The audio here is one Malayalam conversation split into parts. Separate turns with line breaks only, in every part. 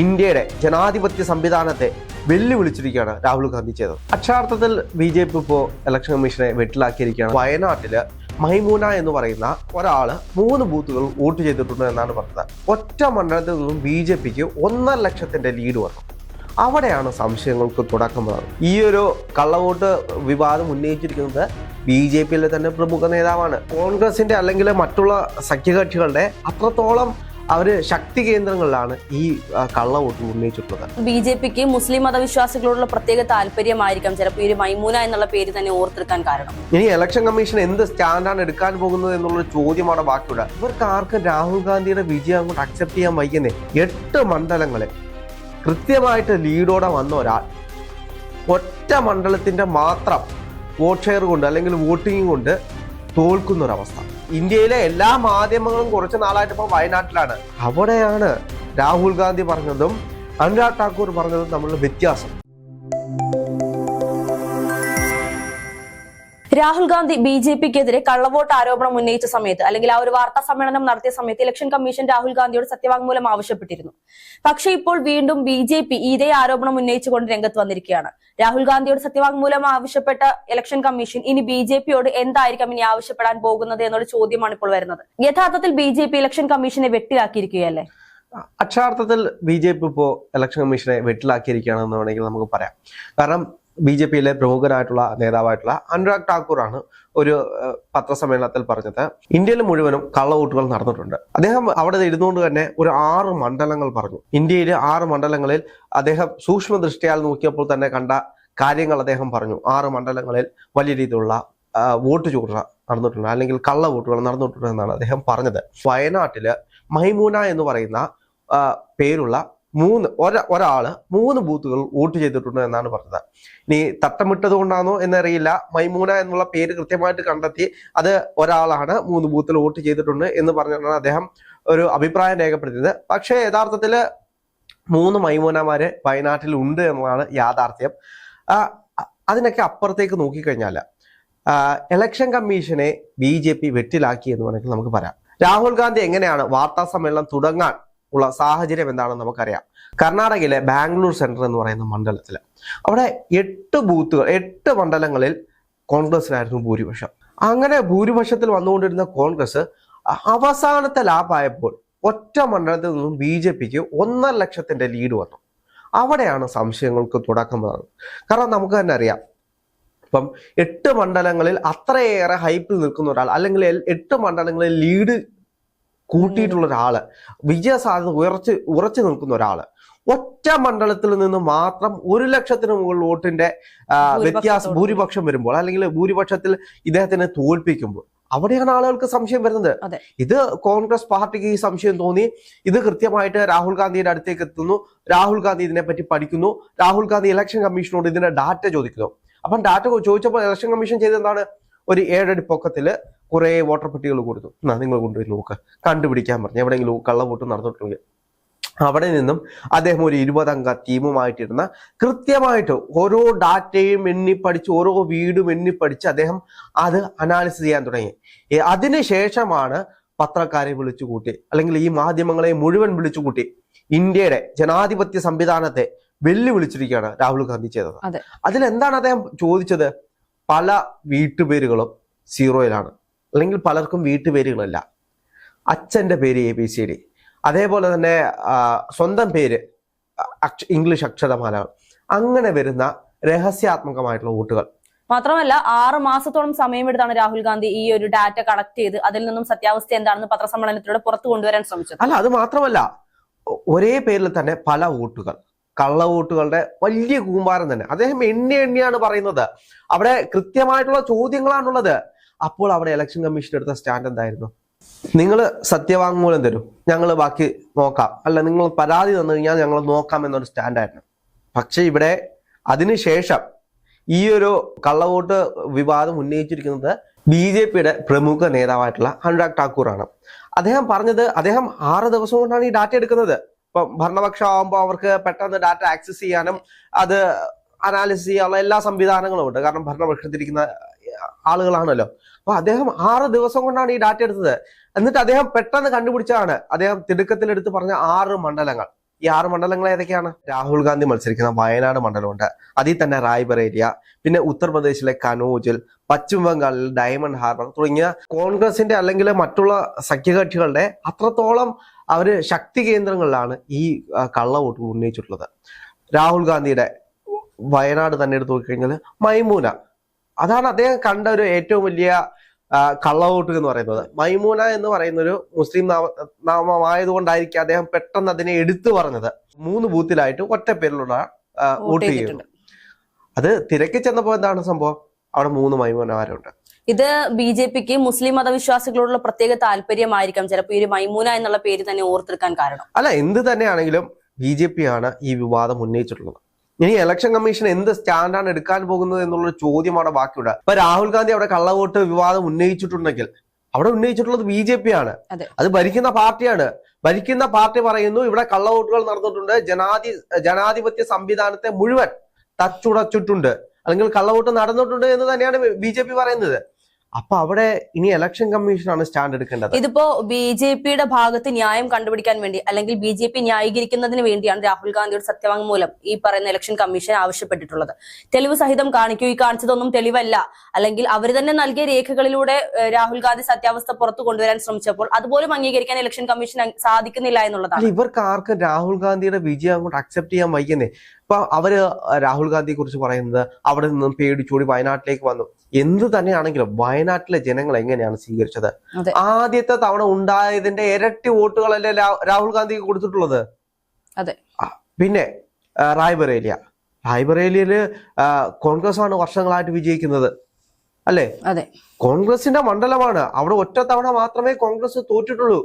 ഇന്ത്യയുടെ ജനാധിപത്യ സംവിധാനത്തെ വെല്ലുവിളിച്ചിരിക്കുകയാണ് രാഹുൽ ഗാന്ധി ചെയ്തത്. അക്ഷാർത്ഥത്തിൽ ബി ജെ പി ഇപ്പോൾ ഇലക്ഷൻ കമ്മീഷനെ വെട്ടിലാക്കിയിരിക്കുകയാണ്. വയനാട്ടിൽ മൈമൂന എന്ന് പറയുന്ന ഒരാൾ മൂന്ന് ബൂത്തുകൾ വോട്ട് ചെയ്തിട്ടുണ്ട് എന്നാണ് പറഞ്ഞത്. ഒറ്റ മണ്ഡലത്തിൽ നിന്നും ബി ജെ പിക്ക് ഒന്നര ലക്ഷത്തിന്റെ ലീഡ് വന്നു. അവിടെയാണ് സംശയങ്ങൾക്ക് തുടക്കം ഈ ഒരു കള്ളവോട്ട് വിവാദം ഉന്നയിച്ചിരിക്കുന്നത് ബി ജെ പിയിലെ തന്നെ പ്രമുഖ നേതാവാണ്. കോൺഗ്രസിന്റെ അല്ലെങ്കിൽ മറ്റുള്ള സഖ്യകക്ഷികളുടെ അത്രത്തോളം അവർ ശക്തി കേന്ദ്രങ്ങളിലാണ് ഈ കള്ള വോട്ട് ഉന്നയിച്ചിട്ടുള്ളത്.
ബി ജെ പിക്ക് മുസ്ലിം മതവിശ്വാസികളോടുള്ള പ്രത്യേക താല്പര്യമായിരിക്കാം. ചിലപ്പോൾ ഈ ഒരു മൈമൂന എന്നുള്ള പേര് തന്നെ ഓർത്തെടുക്കാൻ കാരണം.
ഇനി ഇലക്ഷൻ കമ്മീഷൻ എന്ത് സ്റ്റാൻഡാണ് എടുക്കാൻ പോകുന്നത് എന്നുള്ള ചോദ്യമാണ് ബാക്കിയുള്ള ഇവർക്ക് ആർക്കും രാഹുൽ ഗാന്ധിയുടെ വിജയം അങ്ങോട്ട് അക്സെപ്റ്റ് ചെയ്യാൻ വൈകുന്നേ. എട്ട് മണ്ഡലങ്ങളിൽ കൃത്യമായിട്ട് ലീഡോടെ വന്ന ഒരാൾ ഒറ്റ മണ്ഡലത്തിന്റെ മാത്രം വോട്ട് ഷെയർ കൊണ്ട് അല്ലെങ്കിൽ വോട്ടിംഗ് കൊണ്ട് തോൽക്കുന്ന ഒരവസ്ഥ. ഇന്ത്യയിലെ എല്ലാ മാധ്യമങ്ങളും കുറച്ച് നാളായിട്ട് ഇപ്പോൾ വയനാട്ടിലാണ്. അവിടെയാണ് രാഹുൽ ഗാന്ധി പറഞ്ഞതും അനുരാഗ് ഠാക്കൂർ പറഞ്ഞതും തമ്മിലുള്ള വ്യത്യാസം.
രാഹുൽ ഗാന്ധി ബി ജെ പിക്കെതിരെ കള്ളവോട്ട് ആരോപണം ഉന്നയിച്ച സമയത്ത് അല്ലെങ്കിൽ ആ ഒരു വാർത്താ സമ്മേളനം നടത്തിയ സമയത്ത് ഇലക്ഷൻ കമ്മീഷൻ രാഹുൽ ഗാന്ധിയോട് സത്യവാങ്മൂലം ആവശ്യപ്പെട്ടിരുന്നു. പക്ഷേ ഇപ്പോൾ വീണ്ടും ബി ജെ പി ഇതേ ആരോപണം ഉന്നയിച്ചുകൊണ്ട് രംഗത്ത് വന്നിരിക്കുകയാണ്. രാഹുൽ ഗാന്ധിയോട് സത്യവാങ്മൂലം ആവശ്യപ്പെട്ട ഇലക്ഷൻ കമ്മീഷൻ ഇനി ബി ജെ പിയോട് എന്തായിരിക്കും ഇനി ആവശ്യപ്പെടാൻ പോകുന്നത് എന്നൊരു ചോദ്യമാണ് ഇപ്പോൾ വരുന്നത്. യഥാർത്ഥത്തിൽ ബി ജെ പി ഇലക്ഷൻ കമ്മീഷനെ വെട്ടിലാക്കിയിരിക്കുകയല്ലേ?
അക്ഷരാർത്ഥത്തിൽ ബി ജെ പി ഇപ്പോൾ ഇലക്ഷൻ കമ്മീഷനെ വെട്ടിലാക്കിയിരിക്കുകയാണെന്ന് വേണമെങ്കിൽ നമുക്ക് പറയാം. കാരണം ബി ജെ പിയിലെ പ്രമുഖരായിട്ടുള്ള നേതാവായിട്ടുള്ള അനുരാഗ് ഠാക്കൂറാണ് ഒരു പത്രസമ്മേളനത്തിൽ പറഞ്ഞത്. ഇന്ത്യയിൽ മുഴുവനും കള്ളവോട്ടുകൾ നടന്നിട്ടുണ്ട്. അദ്ദേഹം അവിടെ ഇരുന്നുകൊണ്ട് തന്നെ ഒരു ആറ് മണ്ഡലങ്ങൾ പറഞ്ഞു. ഇന്ത്യയിലെ ആറ് മണ്ഡലങ്ങളിൽ അദ്ദേഹം സൂക്ഷ്മ ദൃഷ്ടിയാൽ നോക്കിയപ്പോൾ തന്നെ കണ്ട കാര്യങ്ങൾ അദ്ദേഹം പറഞ്ഞു. ആറ് മണ്ഡലങ്ങളിൽ വലിയ രീതിയിലുള്ള വോട്ട് ചൂട നടന്നിട്ടുണ്ട് അല്ലെങ്കിൽ കള്ള വോട്ടുകൾ നടന്നിട്ടുണ്ട് എന്നാണ് അദ്ദേഹം പറഞ്ഞത്. വയനാട്ടിൽ മൈമൂന എന്ന് പറയുന്ന പേരുള്ള മൂന്ന് ഒര ഒരാൾ മൂന്ന് ബൂത്തുകൾ വോട്ട് ചെയ്തിട്ടുണ്ട് എന്നാണ് പറഞ്ഞത്. ഇനി തട്ടമിട്ടത് കൊണ്ടാണോ എന്നറിയില്ല. മൈമൂന എന്നുള്ള പേര് കൃത്യമായിട്ട് കണ്ടെത്തി അത് ഒരാളാണ് മൂന്ന് ബൂത്തിൽ വോട്ട് ചെയ്തിട്ടുണ്ട് എന്ന് പറഞ്ഞാണ് അദ്ദേഹം ഒരു അഭിപ്രായം രേഖപ്പെടുത്തിയത്. പക്ഷേ യഥാർത്ഥത്തിൽ മൂന്ന് മൈമൂനമാര് വയനാട്ടിൽ ഉണ്ട് എന്നതാണ് യാഥാർത്ഥ്യം. അതിനൊക്കെ അപ്പുറത്തേക്ക് നോക്കിക്കഴിഞ്ഞാൽ ഇലക്ഷൻ കമ്മീഷനെ ബി ജെ പി വെട്ടിലാക്കി എന്ന് വേണമെങ്കിൽ നമുക്ക് പറയാം. രാഹുൽ ഗാന്ധി എങ്ങനെയാണ് വാർത്താ സമ്മേളനം തുടങ്ങാൻ ഉള്ള സാഹചര്യം എന്താണെന്ന് നമുക്കറിയാം. കർണാടകയിലെ ബാംഗ്ലൂർ സെൻട്രൽ എന്ന് പറയുന്ന മണ്ഡലത്തിൽ അവിടെ എട്ട് ബൂത്തുകൾ എട്ട് മണ്ഡലങ്ങളിൽ കോൺഗ്രസിനായിരുന്നു ഭൂരിപക്ഷം. അങ്ങനെ ഭൂരിപക്ഷത്തിൽ വന്നുകൊണ്ടിരുന്ന കോൺഗ്രസ് അവസാനത്തെ ലാഭായപ്പോൾ ഒറ്റ മണ്ഡലത്തിൽ നിന്നും ബി ജെ പിക്ക് ഒന്നര ലക്ഷത്തിന്റെ ലീഡ് വന്നു. അവിടെയാണ് സംശയങ്ങൾക്ക് തുടക്കം വന്നത്. കാരണം നമുക്ക് തന്നെ അറിയാം. ഇപ്പം എട്ട് മണ്ഡലങ്ങളിൽ അത്രയേറെ ഹൈപ്പിൽ നിൽക്കുന്ന ഒരാൾ അല്ലെങ്കിൽ എട്ട് മണ്ഡലങ്ങളിൽ ലീഡ് കൂട്ടിയിട്ടുള്ള ഒരാൾ വിജയസാധ്യത ഉയർച്ച് ഉറച്ചു നിൽക്കുന്ന ഒരാൾ. ഒറ്റ മണ്ഡലത്തിൽ നിന്ന് മാത്രം ഒരു ലക്ഷത്തിന് മുകളിൽ വോട്ടിന്റെ വ്യത്യാസം ഭൂരിപക്ഷം വരുമ്പോൾ അല്ലെങ്കിൽ ഭൂരിപക്ഷത്തിൽ ഇദ്ദേഹത്തിനെ തോൽപ്പിക്കുമ്പോൾ അവിടെയാണ് ആളുകൾക്ക് സംശയം വരുന്നത്. ഇത് കോൺഗ്രസ് പാർട്ടിക്ക് ഈ സംശയം തോന്നി. ഇത് കൃത്യമായിട്ട് രാഹുൽ ഗാന്ധിയുടെ അടുത്തേക്ക് എത്തുന്നു. രാഹുൽ ഗാന്ധി ഇതിനെപ്പറ്റി പഠിക്കുന്നു. രാഹുൽ ഗാന്ധി ഇലക്ഷൻ കമ്മീഷനോട് ഇതിന്റെ ഡാറ്റ ചോദിക്കുന്നു. അപ്പം ഡാറ്റ ചോദിച്ചപ്പോൾ ഇലക്ഷൻ കമ്മീഷൻ ചെയ്തെന്താണ് ഒരു ഏഴടി പൊക്കത്തിൽ കുറെ വോട്ടർ പെട്ടികൾ കൊടുത്തു. എന്നാ നിങ്ങൾ കൊണ്ടുപോയി നോക്ക്. കണ്ടുപിടിക്കാൻ പറഞ്ഞു. എവിടെയെങ്കിലും കള്ളവോട്ട് നടന്നിട്ടുണ്ടെങ്കിൽ. അവിടെ നിന്നും അദ്ദേഹം ഒരു ഇരുപതംഗ ടീമുമായിട്ടിരുന്ന കൃത്യമായിട്ട് ഓരോ ഡാറ്റയും എണ്ണിപ്പടിച്ച് ഓരോ വീടും എണ്ണിപ്പടിച്ച് അദ്ദേഹം അത് അനാലിസിസ് ചെയ്യാൻ തുടങ്ങി. അതിനുശേഷമാണ് പത്രക്കാരെ വിളിച്ചു കൂട്ടി അല്ലെങ്കിൽ ഈ മാധ്യമങ്ങളെ മുഴുവൻ വിളിച്ചു കൂട്ടി ഇന്ത്യയുടെ ജനാധിപത്യ സംവിധാനത്തെ വെല്ലുവിളിച്ചിരിക്കുകയാണ് രാഹുൽ ഗാന്ധി ചെയ്തത്.
അതെ.
അതിലെന്താണ് അദ്ദേഹം ചോദിച്ചത്? പല വീട്ടുപേരുകളും സീറോയിലാണ്. അല്ലെങ്കിൽ പലർക്കും വീട്ടുപേരുകളല്ല. അച്ഛന്റെ പേര് എ ബി സി ഡി അതേപോലെ തന്നെ സ്വന്തം പേര് അക്ഷ- ഇംഗ്ലീഷ് അക്ഷരമാലകൾ അങ്ങനെ വരുന്ന രഹസ്യാത്മകമായിട്ടുള്ള വോട്ടുകൾ.
മാത്രമല്ല ആറ് മാസത്തോളം സമയമെടുത്താണ് രാഹുൽ ഗാന്ധി ഈ ഒരു ഡാറ്റ കളക്ട് ചെയ്ത് അതിൽ നിന്നും സത്യാവസ്ഥ എന്താണെന്ന് പത്രസമ്മേളനത്തിലൂടെ പുറത്തു കൊണ്ടുവരാൻ ശ്രമിച്ചത്.
അല്ല അത് മാത്രമല്ല ഒരേ പേരിൽ തന്നെ പല വോട്ടുകൾ. കള്ള വോട്ടുകളുടെ വലിയ കൂമ്പാരം തന്നെ. അദ്ദേഹം എണ്ണി എണ്ണിയാണ് പറയുന്നത്. അവിടെ കൃത്യമായിട്ടുള്ള ചോദ്യങ്ങളാണുള്ളത്. അപ്പോൾ അവിടെ ഇലക്ഷൻ കമ്മീഷൻ എടുത്ത സ്റ്റാൻഡ് എന്തായിരുന്നു? നിങ്ങൾ സത്യവാങ്മൂലം തരും. ഞങ്ങൾ ബാക്കി നോക്കാം. അല്ല നിങ്ങൾ പരാതി തന്നു കഴിഞ്ഞാൽ ഞങ്ങൾ നോക്കാം എന്നൊരു സ്റ്റാൻഡായിരുന്നു പക്ഷെ ഇവിടെ അതിനുശേഷം ഈ ഒരു കള്ളവോട്ട് വിവാദം ഉന്നയിച്ചിരിക്കുന്നത് ബി ജെ പിയുടെ പ്രമുഖ നേതാവായിട്ടുള്ള അനുരാഗ് ഠാക്കൂറാണ്. അദ്ദേഹം പറഞ്ഞത് അദ്ദേഹം ആറ് ദിവസം കൊണ്ടാണ് ഈ ഡാറ്റ എടുക്കുന്നത്. ഇപ്പം ഭരണപക്ഷം ആകുമ്പോൾ അവർക്ക് പെട്ടെന്ന് ഡാറ്റ ആക്സസ് ചെയ്യാനും അത് അനാലിസിസ് ചെയ്യാനുള്ള എല്ലാ സംവിധാനങ്ങളും ഉണ്ട്. കാരണം ഭരണപക്ഷത്തിരിക്കുന്ന ആളുകളാണല്ലോ. അപ്പൊ അദ്ദേഹം ആറ് ദിവസം കൊണ്ടാണ് ഈ ഡാറ്റ എടുത്തത്. എന്നിട്ട് അദ്ദേഹം പെട്ടെന്ന് കണ്ടുപിടിച്ചതാണ്. അദ്ദേഹം തിടുക്കത്തിൽ എടുത്ത് പറഞ്ഞ ആറ് മണ്ഡലങ്ങൾ. ഈ ആറ് മണ്ഡലങ്ങൾ ഏതൊക്കെയാണ്? രാഹുൽ ഗാന്ധി മത്സരിക്കുന്ന വയനാട് മണ്ഡലമുണ്ട്. അതിൽ തന്നെ റായ്ബറേലിയ പിന്നെ ഉത്തർപ്രദേശിലെ കനോജിൽ പശ്ചിമ ബംഗാളിൽ ഡയമണ്ട് ഹാർബർ തുടങ്ങിയ കോൺഗ്രസിന്റെ അല്ലെങ്കിൽ മറ്റുള്ള സഖ്യകക്ഷികളുടെ അത്രത്തോളം അവർ ശക്തി കേന്ദ്രങ്ങളിലാണ് ഈ കള്ള കള്ളവോട്ട് ഉന്നയിച്ചിട്ടുള്ളത്. രാഹുൽ ഗാന്ധിയുടെ വയനാട് തന്നെ എടുത്തു നോക്കിക്കഴിഞ്ഞാൽ മൈമൂന. അതാണ് അദ്ദേഹം കണ്ട ഒരു ഏറ്റവും വലിയ കള്ളവോട്ട് എന്ന് പറയുന്നത്. മൈമൂന എന്ന് പറയുന്ന ഒരു മുസ്ലിം നാമ നാമമായതുകൊണ്ടായിരിക്കും അദ്ദേഹം പെട്ടെന്ന് അതിനെ എടുത്തു പറഞ്ഞത്. മൂന്ന് ബൂത്തിലായിട്ട് ഒറ്റ പേരിലുള്ള
വോട്ട്
ചെയ്യുന്നു. അത് തിരക്കി ചെന്നപ്പോ എന്താണ് സംഭവം? അവിടെ മൂന്ന് മൈമൂനമാരുണ്ട്
ഇത് ബി ജെ പിക്ക് മുസ്ലിം മതവിശ്വാസികളോടുള്ള പ്രത്യേക താല്പര്യമായിരിക്കാം. ചിലപ്പോൾ ഈ ഒരു മൈമൂന എന്നുള്ള പേര് തന്നെ ഓർത്തെടുക്കാൻ കാരണം.
അല്ല എന്ത് തന്നെയാണെങ്കിലും ബി ജെ പി ആണ് ഈ വിവാദം ഉന്നയിച്ചിട്ടുള്ളത്. ഇനി ഇലക്ഷൻ കമ്മീഷൻ എന്ത് സ്റ്റാൻഡാണ് എടുക്കാൻ പോകുന്നത് എന്നുള്ള ചോദ്യം അവിടെ ബാക്കിയുണ്ട്. ഇപ്പൊ രാഹുൽ ഗാന്ധി അവിടെ കള്ളവോട്ട് വിവാദം ഉന്നയിച്ചിട്ടുണ്ടെങ്കിൽ അവിടെ ഉന്നയിച്ചിട്ടുള്ളത് ബി ജെ പി ആണ്.
അതെ.
അത് ഭരിക്കുന്ന പാർട്ടിയാണ്. ഭരിക്കുന്ന പാർട്ടി പറയുന്നു ഇവിടെ കള്ളവോട്ടുകൾ നടന്നിട്ടുണ്ട്. ജനാധി ജനാധിപത്യ സംവിധാനത്തെ മുഴുവൻ തച്ചുടച്ചിട്ടുണ്ട്. അല്ലെങ്കിൽ കള്ളവോട്ട് നടന്നിട്ടുണ്ട് എന്ന് തന്നെയാണ് ബി ജെ പി പറയുന്നത്. അപ്പൊ അവിടെ ഇനി ഇലക്ഷൻ കമ്മീഷനാണ് സ്റ്റാൻഡ് എടുക്കേണ്ടത്.
ഇതിപ്പോ ബി ജെ പിയുടെ ഭാഗത്ത് ന്യായം കണ്ടുപിടിക്കാൻ വേണ്ടി അല്ലെങ്കിൽ ബി ജെ പി ന്യായീകരിക്കുന്നതിന് വേണ്ടിയാണ് രാഹുൽ ഗാന്ധിയുടെ സത്യവാങ്മൂലം ഈ പറയുന്ന ഇലക്ഷൻ കമ്മീഷൻ ആവശ്യപ്പെട്ടിട്ടുള്ളത്. തെളിവ് സഹിതം കാണിക്കൂ. ഈ കാണിച്ചതൊന്നും തെളിവല്ല. അല്ലെങ്കിൽ അവർ തന്നെ നൽകിയ രേഖകളിലൂടെ രാഹുൽ ഗാന്ധി സത്യാവസ്ഥ പുറത്തു കൊണ്ടുവരാൻ ശ്രമിച്ചപ്പോൾ അതുപോലും അംഗീകരിക്കാൻ ഇലക്ഷൻ കമ്മീഷൻ സാധിക്കുന്നില്ല എന്നുള്ളതാണ്.
ഇവർക്ക് ആർക്കും രാഹുൽ ഗാന്ധിയുടെ വിജയം അങ്ങോട്ട് അക്സെപ്റ്റ് ചെയ്യാൻ വയ്ക്കുന്നേ. ഇപ്പൊ അവർ രാഹുൽ ഗാന്ധിയെ കുറിച്ച് പറയുന്നത് അവിടെ നിന്നും പേടിച്ചോടി വയനാട്ടിലേക്ക് വന്നു. എന്ത് തന്നെയാണെങ്കിലും വയനാട്ടിലെ ജനങ്ങൾ എങ്ങനെയാണ് സ്വീകരിച്ചത്? ആദ്യത്തെ തവണ ഉണ്ടായതിന്റെ ഇരട്ടി വോട്ടുകളല്ലേ രാഹുൽ ഗാന്ധിക്ക് കൊടുത്തിട്ടുള്ളത്?
അതെ.
പിന്നെ റായ്ബറേലിയ. റായ്ബറേലിയയിൽ കോൺഗ്രസ് ആണ് വർഷങ്ങളായിട്ട് വിജയിക്കുന്നത്. അല്ലേ?
അതെ.
കോൺഗ്രസിന്റെ മണ്ഡലമാണ്. അവിടെ ഒറ്റ തവണ മാത്രമേ കോൺഗ്രസ് തോറ്റിട്ടുള്ളൂ.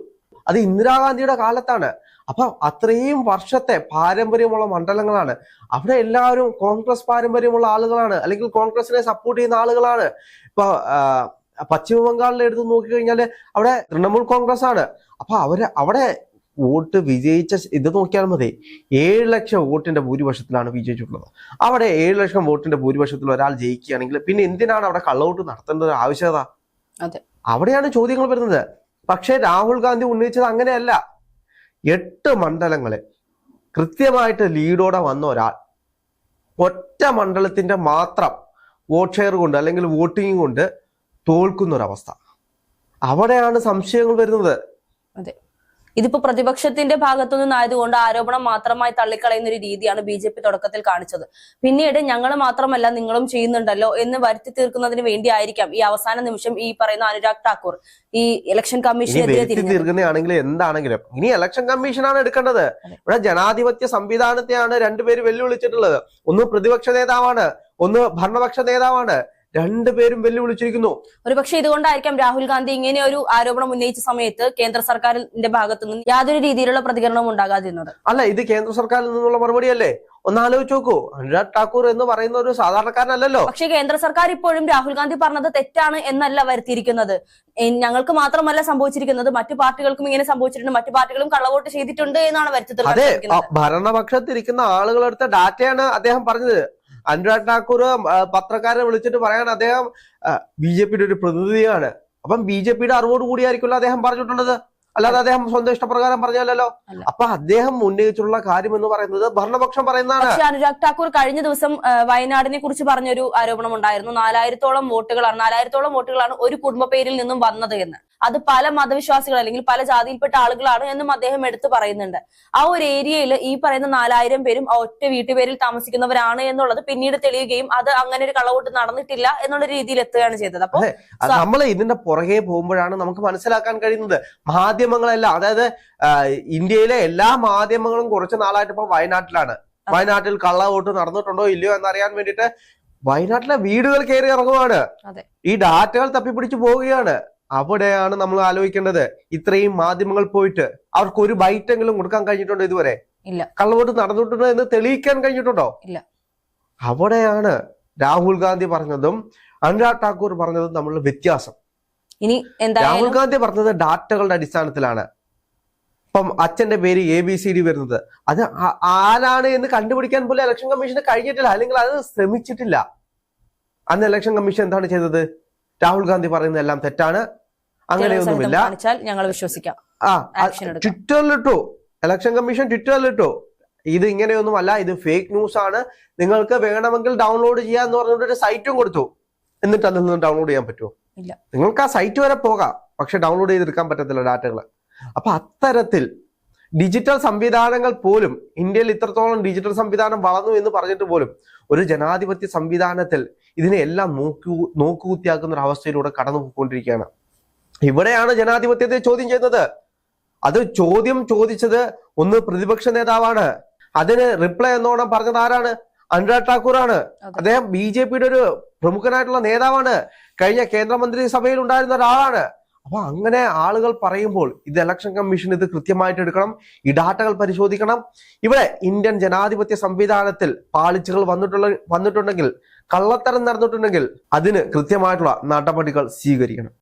അത് ഇന്ദിരാഗാന്ധിയുടെ കാലത്താണ്. അപ്പൊ അത്രയും വർഷത്തെ പാരമ്പര്യമുള്ള മണ്ഡലങ്ങളാണ്. അവിടെ എല്ലാവരും കോൺഗ്രസ് പാരമ്പര്യമുള്ള ആളുകളാണ് അല്ലെങ്കിൽ കോൺഗ്രസിനെ സപ്പോർട്ട് ചെയ്യുന്ന ആളുകളാണ്. ഇപ്പൊ പശ്ചിമ ബംഗാളിൽ എടുത്ത് നോക്കിക്കഴിഞ്ഞാൽ അവിടെ തൃണമൂൽ കോൺഗ്രസ് ആണ് അപ്പൊ അവർ അവിടെ വോട്ട് വിജയിച്ച ഇത് നോക്കിയാൽ മതി. ഏഴ് ലക്ഷം വോട്ടിന്റെ ഭൂരിപക്ഷത്തിലാണ് വിജയിച്ചിട്ടുള്ളത്. അവിടെ ഏഴ് ലക്ഷം വോട്ടിന്റെ ഭൂരിപക്ഷത്തിൽ ഒരാൾ ജയിക്കുകയാണെങ്കിൽ പിന്നെ എന്തിനാണ് അവിടെ കള്ളവോട്ട് നടത്തേണ്ട ഒരു ആവശ്യകത? അവിടെയാണ് ചോദ്യങ്ങൾ വരുന്നത്. പക്ഷേ രാഹുൽ ഗാന്ധി ഉന്നയിച്ചത് അങ്ങനെയല്ല. എട്ട് മണ്ഡലങ്ങളെ കൃത്യമായിട്ട് ലീഡോടെ വന്ന ഒരാൾ. ഒറ്റ മണ്ഡലത്തിന്റെ മാത്രം വോട്ട് ഷെയർ കൊണ്ട് അല്ലെങ്കിൽ വോട്ടിംഗ് കൊണ്ട് തോൽക്കുന്നൊരവസ്ഥ. അവിടെയാണ് സംശയങ്ങൾ വരുന്നത്.
ഇതിപ്പോ പ്രതിപക്ഷത്തിന്റെ ഭാഗത്തു നിന്നായതുകൊണ്ട് ആരോപണം മാത്രമായി തള്ളിക്കളയുന്ന ഒരു രീതിയാണ് ബി ജെ പി തുടക്കത്തിൽ കാണിച്ചത്. പിന്നീട് ഞങ്ങൾ മാത്രമല്ല നിങ്ങളും ചെയ്യുന്നുണ്ടല്ലോ എന്ന് വരുത്തി തീർക്കുന്നതിന് വേണ്ടിയായിരിക്കാം ഈ അവസാന നിമിഷം ഈ പറയുന്ന അനുരാഗ് ഠാക്കൂർ ഈ ഇലക്ഷൻ
കമ്മീഷൻ
കമ്മീഷനെതിരെ
തീർക്കുന്നതാണെങ്കിലും എന്താണെങ്കിലും ഇനി ഇലക്ഷൻ കമ്മീഷനാണ് എടുക്കേണ്ടത്. ഇവിടെ ജനാധിപത്യ സംവിധാനത്തെയാണ് രണ്ടുപേര് വെല്ലുവിളിച്ചിട്ടുള്ളത്. ഒന്ന് പ്രതിപക്ഷ നേതാവാണ് ഒന്ന് ഭരണപക്ഷ നേതാവാണ്. രണ്ടുപേരും വെല്ലുവിളിച്ചിരിക്കുന്നു.
ഒരുപക്ഷെ ഇതുകൊണ്ടായിരിക്കാം രാഹുൽ ഗാന്ധി ഇങ്ങനെ ഒരു ആരോപണം ഉന്നയിച്ച സമയത്ത് കേന്ദ്ര സർക്കാരിന്റെ ഭാഗത്തു നിന്ന് യാതൊരു രീതിയിലുള്ള പ്രതികരണവും ഉണ്ടാകാതിരുന്നത്.
അല്ല ഇത് കേന്ദ്ര സർക്കാരിൽ നിന്നുള്ള മറുപടിയല്ലേ? ഒന്ന് ആലോചിച്ച് നോക്കൂ. അനുരാഗ് ഠാക്കൂർ എന്ന് പറയുന്ന ഒരു സാധാരണക്കാരനല്ലല്ലോ.
പക്ഷെ കേന്ദ്ര സർക്കാർ ഇപ്പോഴും രാഹുൽ ഗാന്ധി പറഞ്ഞത് തെറ്റാണ് എന്നല്ല വരുത്തിയിരിക്കുന്നത്. ഞങ്ങൾക്ക് മാത്രമല്ല സംഭവിച്ചിരിക്കുന്നത്. മറ്റു പാർട്ടികൾക്കും ഇങ്ങനെ സംഭവിച്ചിട്ടുണ്ട്. മറ്റു പാർട്ടികളും കള്ളവോട്ട് ചെയ്തിട്ടുണ്ട് എന്നാണ് വരുത്തി
അതെ ഭരണപക്ഷത്തിരിക്കുന്ന ആളുകളെടുത്ത ഡാറ്റയാണ് അദ്ദേഹം പറഞ്ഞത്. അനുരാഗ് ഠാക്കൂർ പത്രക്കാരനെ പത്രക്കാരെ വിളിച്ചിട്ട് പറയാൻ അദ്ദേഹം ബി ജെ പിയുടെ ഒരു പ്രതിനിധിയാണ്. അപ്പം ബി ജെ പിയുടെ അറിവോട് കൂടിയായിരിക്കുമല്ലോ അദ്ദേഹം പറഞ്ഞിട്ടുള്ളത്. അല്ലാതെ അദ്ദേഹം സ്വന്തം ഇഷ്ടപ്രകാരം പറഞ്ഞല്ലോ അപ്പൊ അദ്ദേഹം ഉന്നയിച്ചിട്ടുള്ള കാര്യം എന്ന് പറയുന്നത് ഭരണപക്ഷം പറയുന്നതാണ്.
അനുരാഗ് ഠാക്കൂർ കഴിഞ്ഞ ദിവസം വയനാടിനെ കുറിച്ച് പറഞ്ഞൊരു ആരോപണം ഉണ്ടായിരുന്നു നാലായിരത്തോളം വോട്ടുകളാണ് നാലായിരത്തോളം വോട്ടുകളാണ് ഒരു കുടുംബ പേരിൽ നിന്നും വന്നത് എന്ന്. അത് പല മതവിശ്വാസികൾ അല്ലെങ്കിൽ പല ജാതിയിൽപ്പെട്ട ആളുകളാണ് എന്നും അദ്ദേഹം എടുത്തു പറയുന്നുണ്ട്. ആ ഒരു ഏരിയയിൽ ഈ പറയുന്ന നാലായിരം പേരും ആ ഒറ്റ വീട്ടുപേരിൽ താമസിക്കുന്നവരാണ് എന്നുള്ളത് പിന്നീട് തെളിയുകയും അത് അങ്ങനെ ഒരു കളവോട്ട് നടന്നിട്ടില്ല എന്നുള്ള രീതിയിൽ എത്തുകയാണ് ചെയ്തത്. അപ്പൊ
നമ്മൾ ഇതിന്റെ പുറകെ പോകുമ്പോഴാണ് നമുക്ക് മനസ്സിലാക്കാൻ കഴിയുന്നത്. മാധ്യമങ്ങളെല്ലാം അതായത് ഇന്ത്യയിലെ എല്ലാ മാധ്യമങ്ങളും കുറച്ച് നാളായിട്ട് ഇപ്പൊ വയനാട്ടിലാണ്. വയനാട്ടിൽ കള്ള വോട്ട് നടന്നിട്ടുണ്ടോ ഇല്ലയോ എന്നറിയാൻ വേണ്ടിയിട്ട് വയനാട്ടിലെ വീടുകൾ കയറി ഇറങ്ങുവാണ്.
അതെ.
ഈ ഡാറ്റകൾ തപ്പിപ്പിടിച്ചു പോവുകയാണ്. അവിടെയാണ് നമ്മൾ ആലോചിക്കേണ്ടത്. ഇത്രയും മാധ്യമങ്ങൾ പോയിട്ട് അവർക്ക് ഒരു ബൈറ്റെങ്കിലും കൊടുക്കാൻ കഴിഞ്ഞിട്ടുണ്ടോ ഇതുവരെ?
ഇല്ല.
കള്ളവോട്ട് നടന്നിട്ടുണ്ടോ എന്ന് തെളിയിക്കാൻ കഴിഞ്ഞിട്ടുണ്ടോ?
ഇല്ല.
അവിടെയാണ് രാഹുൽ ഗാന്ധി പറഞ്ഞതും അനുരാഗ് ഠാക്കൂർ പറഞ്ഞതും തമ്മിലുള്ള വ്യത്യാസം.
ഇനി
രാഹുൽ ഗാന്ധി പറഞ്ഞത് ഡാറ്റകളുടെ അടിസ്ഥാനത്തിലാണ്. ഇപ്പം അച്ഛന്റെ പേര് എ ബി സി ഡി വരുന്നത്. അത് ആരാണ് എന്ന് കണ്ടുപിടിക്കാൻ പോലും ഇലക്ഷൻ കമ്മീഷന് കഴിഞ്ഞിട്ടില്ല. അല്ലെങ്കിൽ അത് ശ്രമിച്ചിട്ടില്ല. അന്ന് ഇലക്ഷൻ കമ്മീഷൻ എന്താണ് ചെയ്തത്? രാഹുൽ ഗാന്ധി പറയുന്നതെല്ലാം തെറ്റാണ്. അങ്ങനെയൊന്നുമില്ല.
ഞങ്ങൾ വിശ്വസിക്കാം.
ആ ട്വിറ്ററിലിട്ടോ. Election commission ട്വിറ്ററിലിട്ടോ. ഇത് ഇങ്ങനെയൊന്നും അല്ല ഇത് ഫേക്ക് ന്യൂസ് ആണ്. നിങ്ങൾക്ക് വേണമെങ്കിൽ ഡൗൺലോഡ് ചെയ്യാന്ന് പറഞ്ഞിട്ട് ഒരു സൈറ്റും കൊടുത്തു. എന്നിട്ട് അതിൽ നിന്ന് ഡൗൺലോഡ് ചെയ്യാൻ പറ്റുമോ. നിങ്ങൾക്ക് ആ സൈറ്റ് വരെ പോകാം. പക്ഷെ ഡൗൺലോഡ് ചെയ്തെടുക്കാൻ പറ്റത്തില്ല ഡാറ്റകൾ അപ്പൊ അത്തരത്തിൽ ഡിജിറ്റൽ സംവിധാനങ്ങൾ പോലും ഇന്ത്യയിൽ ഇത്രത്തോളം ഡിജിറ്റൽ സംവിധാനം വളർന്നു എന്ന് പറഞ്ഞിട്ട് പോലും ഒരു ജനാധിപത്യ സംവിധാനത്തിൽ ഇതിനെ എല്ലാം നോക്കൂ നോക്കുകുത്തിയാക്കുന്ന ഒരു അവസ്ഥയിലൂടെ കടന്നു പോയിക്കൊണ്ടിരിക്കുകയാണ് ഇവിടെയാണ് ജനാധിപത്യത്തെ ചോദ്യം ചെയ്യുന്നത്. അത് ചോദ്യം ചോദിച്ചത് ഒന്ന് പ്രതിപക്ഷ നേതാവാണ്. അതിന് റിപ്ലൈ എന്നോണം പറഞ്ഞത് ആരാണ്? അനുരാഗ് ഠാക്കൂർ ആണ് അദ്ദേഹം ബി ജെ പിയുടെ ഒരു പ്രമുഖനായിട്ടുള്ള നേതാവാണ്. കഴിഞ്ഞ കേന്ദ്രമന്ത്രി സഭയിൽ ഉണ്ടായിരുന്ന ഒരാളാണ്. അപ്പൊ അങ്ങനെ ആളുകൾ പറയുമ്പോൾ ഇത് ഇലക്ഷൻ കമ്മീഷൻ ഇത് കൃത്യമായിട്ട് എടുക്കണം ഈ ഡാറ്റകൾ പരിശോധിക്കണം. ഇവിടെ ഇന്ത്യൻ ജനാധിപത്യ സംവിധാനത്തിൽ പാളിച്ചകൾ വന്നിട്ടുള്ള വന്നിട്ടുണ്ടെങ്കിൽ കള്ളത്തരം നടന്നിട്ടുണ്ടെങ്കിൽ അതിന് കൃത്യമായിട്ടുള്ള നടപടികൾ സ്വീകരിക്കണം.